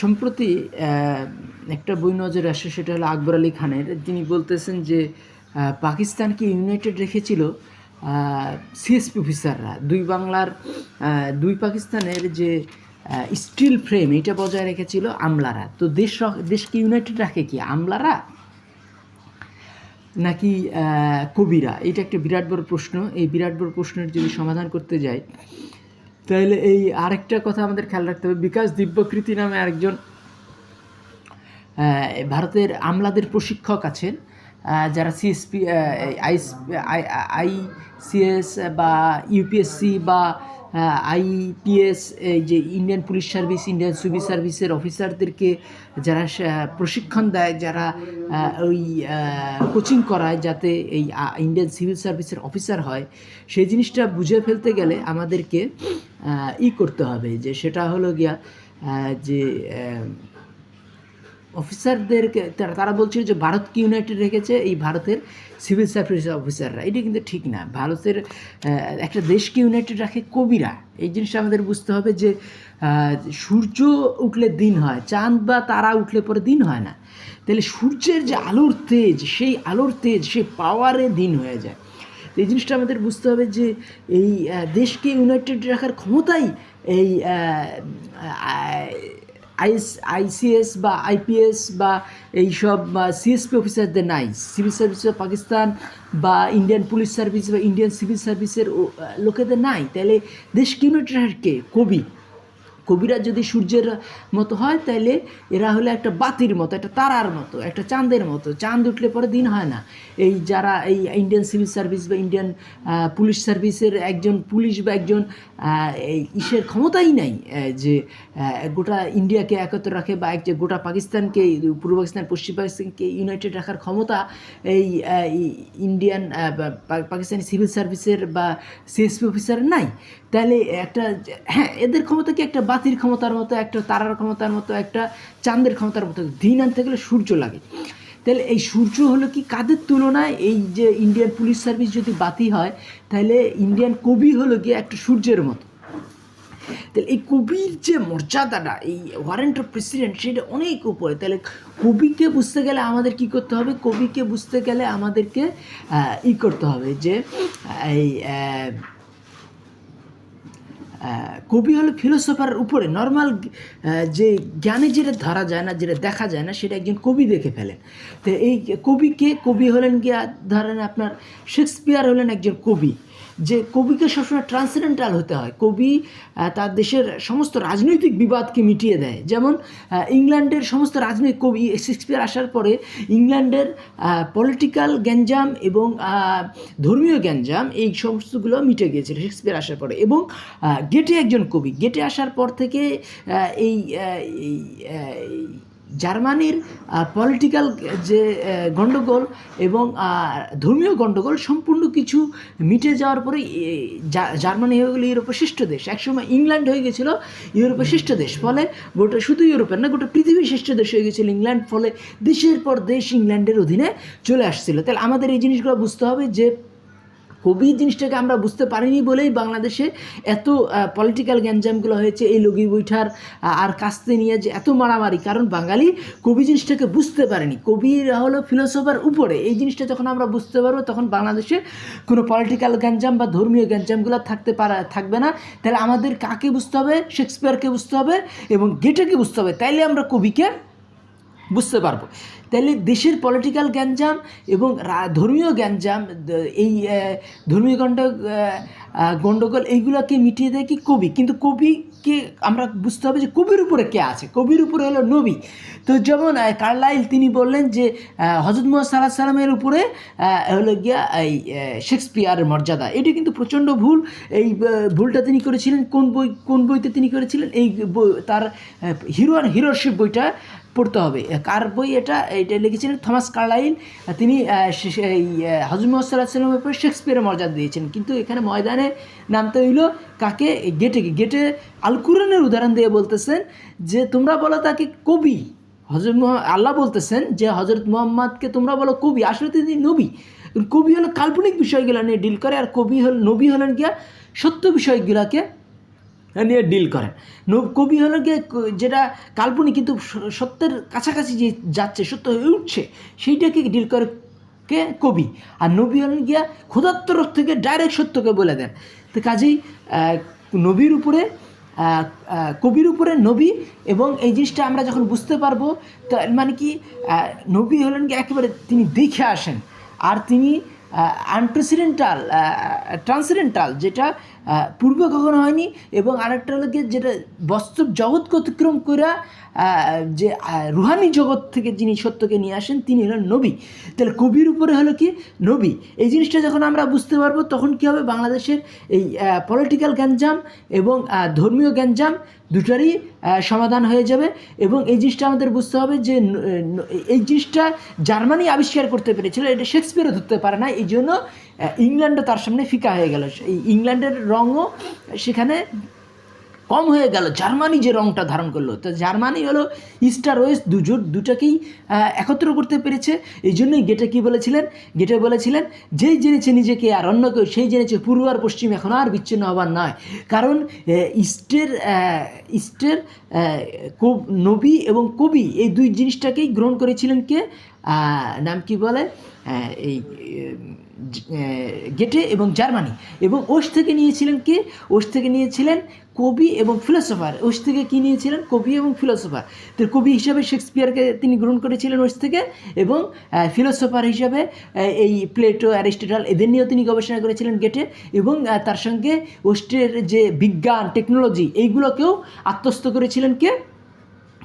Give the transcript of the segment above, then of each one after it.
সম্প্রতি একটা বই নজরে আসে, সেটা হলো আকবর আলী খানের। তিনি বলতেছেন যে পাকিস্তানকে ইউনাইটেড রেখেছিল সিএসপি অফিসাররা দুই বাংলার দুই পাকিস্তানের যে স্টিল ফ্রেম এটা বজায় রেখেছিল আমলারা। তো দেশ দেশকে ইউনাইটেড রাখে কি, আমলারা? নাকি কবিরা? এটা একটা বিরাট বড় প্রশ্ন। এই বিরাট বড় প্রশ্নের যদি সমাধান করতে যাই তাহলে এই আরেকটা কথা আমাদের খেয়াল রাখতে হবে। বিকাশ দিব্যকৃতি নামে আরেকজন ভারতের আমলাদের প্রশিক্ষক আছেন। যারা সিএসপি আই আই সিএস বা ইউপিএসসি বা আইপিএস এই যে Indian police service, Indian civil সার্ভিসের অফিসারদেরকে যারা প্রশিক্ষণ দেয়, যারা ওই কোচিং করায় যাতে এই ইন্ডিয়ান সিভিল সার্ভিসের অফিসার হয়, সেই জিনিসটা বুঝে ফেলতে গেলে আমাদেরকে ই করতে হবে যে সেটা হলো গিয়া যে অফিসারদেরকে তারা বলছিল যে ভারতকে ইউনাইটেড রেখেছে? এই ভারতের সিভিল সার্ভিস অফিসাররা এটা কিন্তু ঠিক না। ভারতের একটা দেশকে ইউনাইটেড রাখে? কবিরা। এই জিনিসটা আমাদের বুঝতে হবে যে সূর্য উঠলে দিন হয়, চাঁদ বা তারা উঠলে পরে দিন হয় না। তাহলে সূর্যের যে আলোর তেজ, সেই আলোর তেজ, সেই পাওয়ারে দিন হয়ে যায়। এই জিনিসটা আমাদের বুঝতে হবে যে এই দেশকে ইউনাইটেড রাখার ক্ষমতাই এই আইএস আইসিএস বা আইপিএস বা এইসব সিএসপি অফিসারদের নাই। সিভিল সার্ভিস অফ পাকিস্তান বা ইন্ডিয়ান পুলিশ সার্ভিস বা ইন্ডিয়ান সিভিল সার্ভিসের লোকেদের নাই। তাহলে দেশ ইউনাইটেড কে? কবি। কবিরা যদি সূর্যের মতো হয় তাহলে এরা হলো একটা বাতির মতো, একটা তারার মতো, একটা চাঁদের মতো। চাঁদ উঠলে পরে দিন হয় না। এই যারা এই ইন্ডিয়ান সিভিল সার্ভিস বা ইন্ডিয়ান পুলিশ সার্ভিসের একজন পুলিশ বা একজন এই ইসের ক্ষমতাই নাই যে গোটা ইন্ডিয়াকে একত্র রাখে বা এক যে গোটা পাকিস্তানকে, পূর্ব পাকিস্তান, পশ্চিম পাকিস্তানকে ইউনাইটেড রাখার ক্ষমতা, এই ইন্ডিয়ান পাকিস্তানি সিভিল সার্ভিসের বা সিএসপি অফিসারের নাই। তাহলে একটা হ্যাঁ এদের ক্ষমতা কি একটা বাতির ক্ষমতার মতো একটা, তারার ক্ষমতার মতো একটা, চাঁদের ক্ষমতার মতো দিন আনতে গেলে সূর্য লাগে। তাহলে এই সূর্য হলো কি কাদের তুলনায়? এই যে ইন্ডিয়ান পুলিশ সার্ভিস যদি বাতি হয়, তাহলে ইন্ডিয়ান কবি হলো গিয়ে একটা সূর্যের মতো। তাহলে এই কবির যে মর্যাদাটা, এই ওয়ারেন্ট অফ প্রেসিডেন্ট সেটা অনেক উপরে। তাহলে কবিকে বুঝতে গেলে আমাদের কি করতে হবে? কবিকে বুঝতে গেলে আমাদেরকে ই করতে হবে যে, এই কবি হলো ফিলোসফার উপরে নর্মাল যে জ্ঞানে যেটা ধরা যায় না, যেটা দেখা যায় না, সেটা একজন কবি দেখে ফেলেন। তো এই কবিকে, কবি হলেন গিয়া, ধরেন আপনার শেক্সপিয়ার হলেন একজন কবি। যে কবিকে সবসময় ট্রান্সেন্ডেন্টাল হতে হয়। কবি তার দেশের সমস্ত রাজনৈতিক বিবাদকে মিটিয়ে দেয়। যেমন ইংল্যান্ডের সমস্ত রাজনৈতিক কবি শেক্সপিয়ার আসার পরে ইংল্যান্ডের পলিটিক্যাল গ্যাঞ্জাম এবং ধর্মীয় গ্যাঞ্জাম এই সমস্তগুলো মিটে গিয়েছিল শেক্সপিয়ার আসার পরে। এবং গেটে একজন কবি, গেটে আসার পর থেকে এই জার্মানির পলিটিক্যাল যে গণ্ডগোল এবং ধর্মীয় গণ্ডগোল সম্পূর্ণ কিছু মিটে যাওয়ার পরে জার্মানি হয়ে গেলো ইউরোপের শ্রেষ্ঠ দেশ। একসময় ইংল্যান্ড হয়ে গেছিল ইউরোপের শ্রেষ্ঠ দেশ। ফলে গোটা শুধু ইউরোপের না, গোটা পৃথিবীর শ্রেষ্ঠ দেশ হয়ে গেছিল ইংল্যান্ড। ফলে দেশের পর দেশ ইংল্যান্ডের অধীনে চলে আসছিল। তাহলে আমাদের এই জিনিসগুলো বুঝতে হবে যে কবি জিনিসটাকে আমরা বুঝতে পারিনি বলেই বাংলাদেশে এত পলিটিক্যাল গ্যাঞ্জামগুলো হয়েছে এই লগি বৈঠার আর কাস্তে নিয়ে যে এত মারামারি। কারণ বাঙালি কবি জিনিসটাকে বুঝতে পারেনি। কবিরা হলো ফিলোসফার উপরে। এই জিনিসটা যখন আমরা বুঝতে পারব, তখন বাংলাদেশে কোনো পলিটিক্যাল গ্যাঞ্জাম বা ধর্মীয় গ্যাঞ্জামগুলো থাকতে পারা, থাকবে না। তাহলে আমাদের কাকে বুঝতে হবে? শেক্সপিয়ারকে বুঝতে হবে এবং গেটেকে বুঝতে হবে। তাইলে আমরা কবিকে বুঝতে পারব। তাহলে দেশের পলিটিক্যাল গ্যাঞ্জাম এবং ধর্মীয় গ্যাঞ্জাম এই ধর্মীয় গণ্ড গণ্ডগোল এইগুলোকে মিটিয়ে দেয় কি কবি? কিন্তু কবিকে আমরা বুঝতে হবে যে কবির উপরে কে আছে? কবির উপরে হলো নবী। তো যেমন কার্লাইল তিনি বললেন যে হজরত মোহাম্মদ সাল্লাহ সাল্লামের উপরে হলো গিয়া এই শেক্সপিয়ারের মর্যাদা। এটি কিন্তু প্রচণ্ড ভুল। এই ভুলটা তিনি করেছিলেন, কোন বই, কোন বইতে তিনি করেছিলেন? এই তার হিরো আর হিরোশিপ বইটা পড়তে হবে। কার বই এটা? এটা লিখেছিলেন থমাস কার্লাইল। তিনি এই হজরত মোহাম্মদ সাল্লাহ সাল্লামের উপরে শেক্সপিয়ারের মর্যাদা দিয়েছেন। কিন্তু এখানে ময়দানে নামতে হইল কাকে? গেটে গেটে আল কুরআনের উদাহরণ দিয়ে বলতেছেন যে, তোমরা বলো তাকে কবি। হজরত আল্লাহ বলতেছেন যে হজরত মোহাম্মদকে তোমরা বলো কবি। আসলে তিনি নবী। কবি হলো কাল্পনিক বিষয়গুলো নিয়ে ডিল করে, আর কবি হল, নবী হলেন গিয়া সত্য বিষয়গুলোকে নিয়ে ডিল করেন। কবি হলো গিয়ে যেটা কাল্পনিক কিন্তু সত্যের কাছাকাছি যে যাচ্ছে, সত্য হয়ে উঠছে, সেইটাকে ডিল করে কে? কবি। আর নবী হলেন গিয়া ক্ষুধাত্তর থেকে ডাইরেক্ট সত্যকে বলে দেন। তো কাজেই নবীর উপরে কবির উপরে নবী এবং এই জিনিসটা আমরা যখন বুঝতে পারব, তো মানে কি নবী হলেন কি একেবারে তিনি দেখে আসেন। আর তিনি আনপ্রেসিডেন্টাল ট্রান্সিডেন্টাল যেটা পূর্বে কখনো হয়নি, এবং আরেকটা হলো গিয়ে যেটা বাস্তব জগৎকে অতিক্রম করে যে রুহানি জগৎ থেকে যিনি সত্যকে নিয়ে আসেন, তিনি হলেন নবী। তাহলে কবির উপরে হলো কি? নবী। এই জিনিসটা যখন আমরা বুঝতে পারব, তখন কী হবে? বাংলাদেশের এই পলিটিক্যাল গ্যাঞ্জাম এবং ধর্মীয় গ্যাঞ্জাম দুটারই সমাধান হয়ে যাবে। এবং এই জিনিসটা আমাদের বুঝতে হবে যে এই জিনিসটা জার্মানি আবিষ্কার করতে পেরেছিল, এটা শেক্সপিয়ারও ধরতে পারে না এই জন্য ইংল্যান্ডও তার সামনে ফিকা হয়ে গেল। এই ইংল্যান্ডের রঙও সেখানে কম হয়ে গেল। জার্মানি যে রংটা ধারণ করল, তো জার্মানি হলো ইস্টার ওয়েস্ট, দুজোট দুটাকেই একত্র করতে পেরেছে। এই জন্যই গেটে কী বলেছিলেন? গেটে বলেছিলেন, যেই জেনেছে নিজেকে আর অন্য কেউ, সেই জেনেছে পূর্ব আর পশ্চিম, এখন আর বিচ্ছিন্ন হবার নয়। কারণ ইস্টের ইস্টের নবী এবং কবি এই দুই জিনিসটাকেই গ্রহণ করেছিলেন কে? নাম কি বলে? এই গেটে এবং জার্মানি। এবং ওষ থেকে নিয়েছিলেন কে? ওষ থেকে নিয়েছিলেন কবি এবং ফিলোসফার। ওষ থেকে কী নিয়েছিলেন? কবি এবং ফিলোসফার। তো কবি হিসাবে শেক্সপিয়ারকে তিনি গ্রহণ করেছিলেন ওস থেকে এবং ফিলোসফার হিসাবে এই প্লেটো, অ্যারিস্টটল, এদের নিয়েও তিনি গবেষণা করেছিলেন গেটে এবং তার সঙ্গে ওস্টের যে বিজ্ঞান, টেকনোলজি, এইগুলোকেও আত্মস্থ করেছিলেন কে?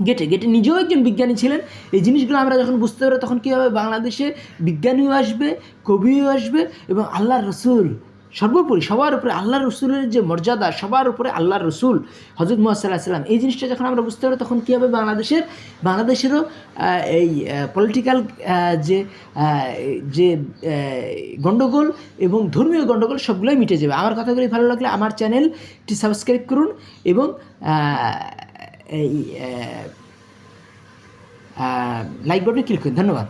গেটে গেটে নিজেও একজন বিজ্ঞানী ছিলেন। এই জিনিসগুলো আমরা যখন বুঝতে পারব তখন কী হবে? বাংলাদেশে বিজ্ঞানীও আসবে, কবিও আসবে এবং আল্লাহর রসুল, সর্বোপরি সবার উপরে আল্লাহ রসুলের যে মর্যাদা, সবার উপরে আল্লাহ রসুল হজরত মোহাম্মদ সাল্লাম। এই জিনিসটা যখন আমরা বুঝতে পারব তখন কী হবে? বাংলাদেশের, বাংলাদেশেরও এই পলিটিক্যাল যে যে গণ্ডগোল এবং ধর্মীয় গণ্ডগোল সবগুলোই মিটে যাবে। আমার কথাগুলি ভালো লাগলে আমার চ্যানেলটি সাবস্ক্রাইব করুন এবং এই লাইক বাটনে ক্লিক করুন ধন্যবাদ।